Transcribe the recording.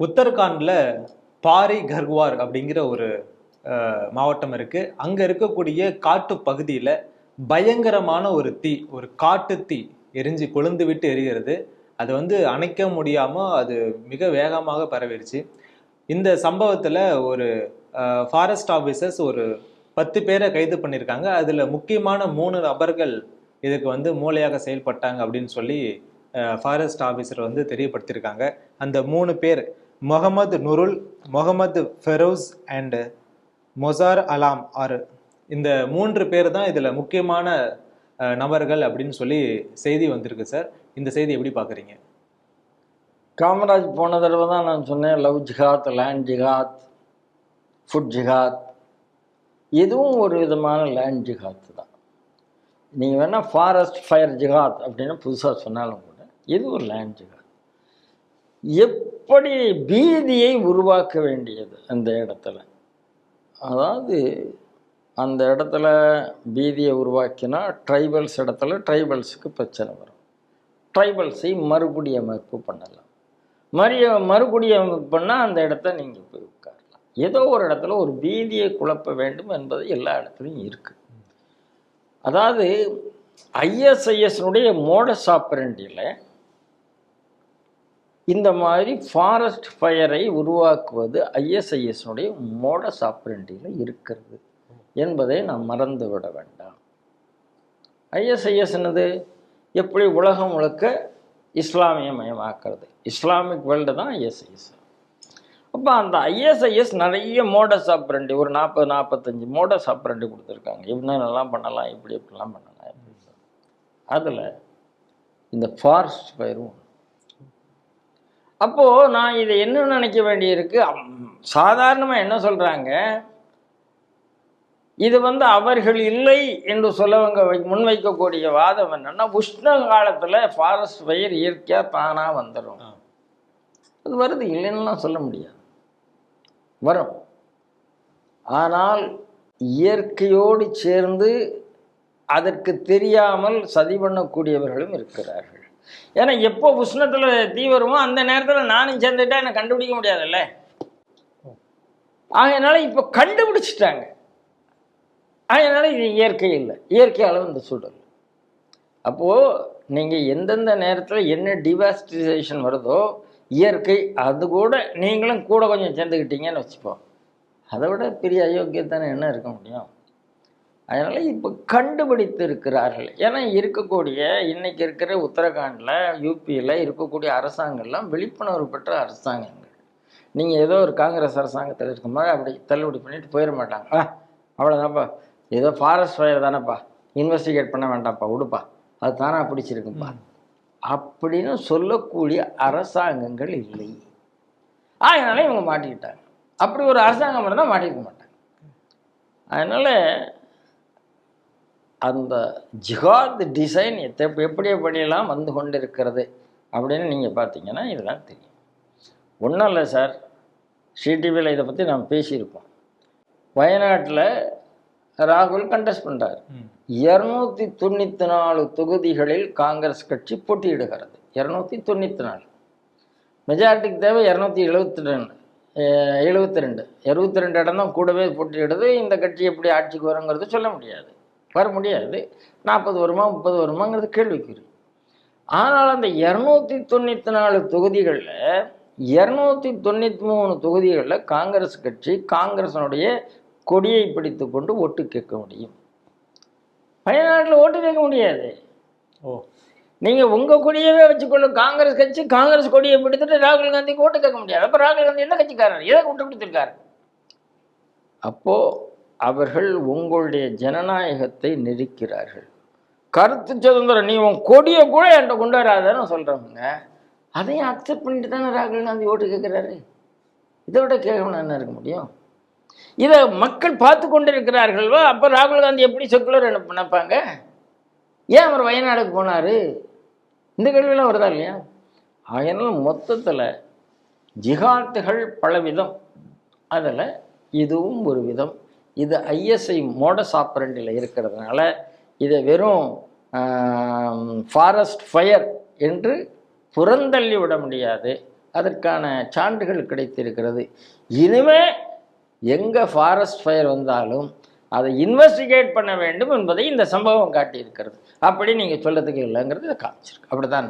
உத்தரகாண்டில் பாரி கர்வார் அப்படிங்கிற ஒரு மாவட்டம் இருக்குது அங்கே இருக்கக்கூடிய காட்டு பகுதியில் பயங்கரமான ஒரு தீ ஒரு காட்டு தீ எரிஞ்சு கொழுந்து விட்டு எரிகிறது. அது வந்து அணைக்க முடியாமல் அது மிக வேகமாக பரவிடுச்சு இந்த சம்பவத்தில் ஒரு ஃபாரஸ்ட் ஆஃபீஸர்ஸ் ஒரு பத்து பேரை கைது பண்ணியிருக்காங்க அதில் முக்கியமான மூணு நபர்கள் இதுக்கு வந்து மூளையாக செயல்பட்டாங்க அப்படின்னு சொல்லி ஃபாரஸ்ட் ஆஃபீஸர் வந்து தெரியப்படுத்தியிருக்காங்க அந்த மூணு பேர் முகமது நுருல் முகமது ஃபெரோஸ் அண்டு மொசார் அலாம் ஆர் இந்த மூன்று பேர் தான் இதில் முக்கியமான நபர்கள் அப்படின்னு சொல்லி செய்தி வந்திருக்கு சார். இந்த செய்தி எப்படி பார்க்குறீங்க காமராஜ் போன தடவை தான் நான் சொன்னேன் love jihad land jihad food jihad. இதுவும் ஒரு விதமான லேண்ட் ஜிஹாத் தான். நீங்கள் வேணால் ஃபாரஸ்ட் ஃபயர் ஜிஹாத் அப்படின்னு புதுசாக சொன்னாலும் கூட இது ஒரு லேண்ட் ஜிஹாத். எப்படி பீதியை உருவாக்க வேண்டியது அந்த இடத்துல? அதாவது அந்த இடத்துல பீதியை உருவாக்கினா ட்ரைபல்ஸ் இடத்துல ட்ரைபல்ஸுக்கு பிரச்சனை வரும். ட்ரைபல்ஸை மறுகுடியமைப்பு பண்ணலாம். மறிய மறுகுடியமைப்பு பண்ணால் அந்த இடத்த நீங்கள் போய் உட்காரலாம். ஏதோ ஒரு இடத்துல ஒரு பீதியை குழப்ப வேண்டும் என்பது எல்லா இடத்துலையும் இருக்குது அதாவது ஐஎஸ்ஐஎஸ்னுடைய மோடஸ் ஆப்பரண்டியில் இந்த மாதிரி ஃபாரஸ்ட் ஃபயரை உருவாக்குவது ஐஎஸ்ஐஎஸ்னுடைய மோடஸ் ஆப்ரண்டியில் இருக்கிறது என்பதை நாம் மறந்து விட வேண்டாம். ஐஎஸ்ஐஎஸ் என்னது? எப்படி உலகம் முழுக்க இஸ்லாமியமயமாக்குறது இஸ்லாமிக் வேர்ல்டு தான் ஐஎஸ்ஐஎஸ் அப்போ அந்த ஐஎஸ்ஐஎஸ் நிறைய மோடஸ் ஆப்ரண்டி ஒரு நாற்பது நாற்பத்தஞ்சு மோடஸ் ஆப்ரண்டி கொடுத்துருக்காங்க. இப்படிலாம் பண்ணலாம் இப்படி இப்படிலாம் பண்ணலாம் அதில் இந்த ஃபாரஸ்ட் ஃபயரும் அப்போது நான் இதை என்ன நினைக்க வேண்டியிருக்கு? சாதாரணமாக என்ன சொல்கிறாங்க இது வந்து அவர்கள் இல்லை என்று சொல்லவங்க வை- முன்வைக்கக்கூடிய வாதம் என்னன்னா உஷ்ண காலத்தில் ஃபாரஸ்ட் ஃபயர் இயற்கையாக தானாக வந்துடும். அது வருது இல்லைன்னுலாம் சொல்ல முடியாது. வரும். ஆனால் இயற்கையோடு சேர்ந்து அதற்கு தெரியாமல் சதி பண்ணக்கூடியவர்களும் இருக்கிறார்கள். ஏன்னா எப்போ உஷ்ணத்தில் தீ வருமோ அந்த நேரத்தில் நானும் சேர்ந்துட்டா என்னை கண்டுபிடிக்க முடியாதுல்ல? ஆகையினால இப்போ கண்டுபிடிச்சிட்டாங்க. அதனால் இது இயற்கை இல்லை. இயற்கையால் இந்த சூழல். அப்போது நீங்கள் எந்தெந்த நேரத்தில் என்ன டிவாஸ்டிசேஷன் வருதோ இயற்கை அது கூட நீங்களும் கூட கொஞ்சம் சேர்ந்துக்கிட்டீங்கன்னு வச்சுப்போம். அதை விட பெரிய அயோக்கியத்தானே என்ன இருக்க முடியும்? அதனால் இப்போ கண்டுபிடித்து இருக்கிறார்கள் ஏன்னா இருக்கக்கூடிய இன்னைக்கு இருக்கிற உத்தரகாண்டில் யூபியில் இருக்கக்கூடிய அரசாங்கம்லாம் விழிப்புணர்வு பெற்ற அரசாங்கங்கள். நீங்கள் ஏதோ ஒரு காங்கிரஸ் அரசாங்கத்தில் இருக்கும்போது அப்படி தள்ளுபடி பண்ணிட்டு போயிட மாட்டாங்க. ஆ. அவ்வளோதான்ப்பா ஏதோ ஃபாரஸ்ட் ஃபயர் தானேப்பா. இன்வெஸ்டிகேட் பண்ண வேண்டாம்ப்பா விடுப்பா. அது தானா பிடிச்சிருக்குப்பா அப்படின்னு சொல்லக்கூடிய அரசாங்கங்கள் இல்லை. அதனால இவங்க மாட்டிக்கிட்டாங்க. அப்படி ஒரு அரசாங்கம் இருந்தால் மாட்டிக்க மாட்டாங்க. அதனால் அந்த ஜிஹாத் டிசைன் எத்த எப்படி எப்படியெல்லாம் வந்து கொண்டு இருக்கிறது அப்படின்னு நீங்கள் பார்த்தீங்கன்னா இதெல்லாம் தெரியும். ஒன்றும் இல்லை சார். சிடிவியில் இதை பற்றி நாம் பேசியிருக்கோம் வயநாட்டில் ராகுல் கண்டெஸ்ட் பண்ணுறார். இரநூத்தி தொண்ணூற்றி நாலு தொகுதிகளில் காங்கிரஸ் கட்சி போட்டியிடுகிறது. இரநூத்தி தொண்ணூற்றி நாலு. மெஜாரிட்டிக்கு தேவை இரநூத்தி எழுபத்தி ரெண்டு எழுபத்தி ரெண்டு. எழுபத்தி ரெண்டு இடம் தான் கூடவே போட்டியிடுது. இந்த கட்சி எப்படி ஆட்சிக்கு வருங்கிறது சொல்ல முடியாது. வர முடியாது. நாற்பது வருமா முப்பது வருமாங்கிறது கேள்விக்குறி ஆனால் அந்த இரநூத்தி தொண்ணூற்றி நாலு தொகுதிகளில் இரநூத்தி தொண்ணூற்றி மூணு தொகுதிகளில் காங்கிரஸ் கட்சி காங்கிரஸினுடைய கொடியை பிடித்து கொண்டு ஓட்டு கேட்க முடியும். வயநாட்டில் ஓட்டு கேட்க முடியாது. ஓ. நீங்கள் உங்கள் கொடியவே வச்சுக்கொள்ள காங்கிரஸ் கட்சி காங்கிரஸ் கொடியை பிடித்துட்டு ராகுல் காந்திக்கு ஓட்டு கேட்க முடியாது. அப்போ ராகுல் காந்தி என்ன கட்சிக்காரர்? எதை விட்டு பிடித்திருக்காரு அப்போது அவர்கள் உங்களுடைய ஜனநாயகத்தை நெருக்கிறார்கள். கருத்து சுதந்திரம் நீ உன் கொடியை கூட என்கிட்ட கொண்டு வராதன்னு சொல்கிறவங்க அதையும் அக்செப்ட் பண்ணிட்டு தானே ராகுல் காந்தி ஓட்டு கேட்குறாரு இதை விட கேட்கணும் என்ன இருக்க முடியும்? இதை மக்கள் பார்த்து கொண்டு இருக்கிறார்கள்வா அப்போ ராகுல் காந்தி எப்படி செக்குலர் நினைப்பாங்க? ஏன் அவர் வயநாடுக்கு போனார்? இந்த கேள்வியெல்லாம் வருதா இல்லையா? அதனால் மொத்தத்தில் ஜிகாத்துகள் பலவிதம். அதில் இதுவும் ஒரு விதம். இது ஐஎஸ்ஐ மோடஸ் ஆப்பரண்டில் இருக்கிறதுனால இதை வெறும் ஃபாரஸ்ட் ஃபயர் என்று புறந்தள்ளி விட முடியாது. அதற்கான சான்றுகள் கிடைத்திருக்கிறது. இனிமே எங்கே ஃபாரஸ்ட் ஃபயர் வந்தாலும் அதை இன்வெஸ்டிகேட் பண்ண வேண்டும் என்பதை இந்த சம்பவம் காட்டியிருக்கிறது. அப்படி நீங்கள் சொல்லதுக்கு இல்லைங்கிறது காமிச்சிருக்கு. அப்படி தான்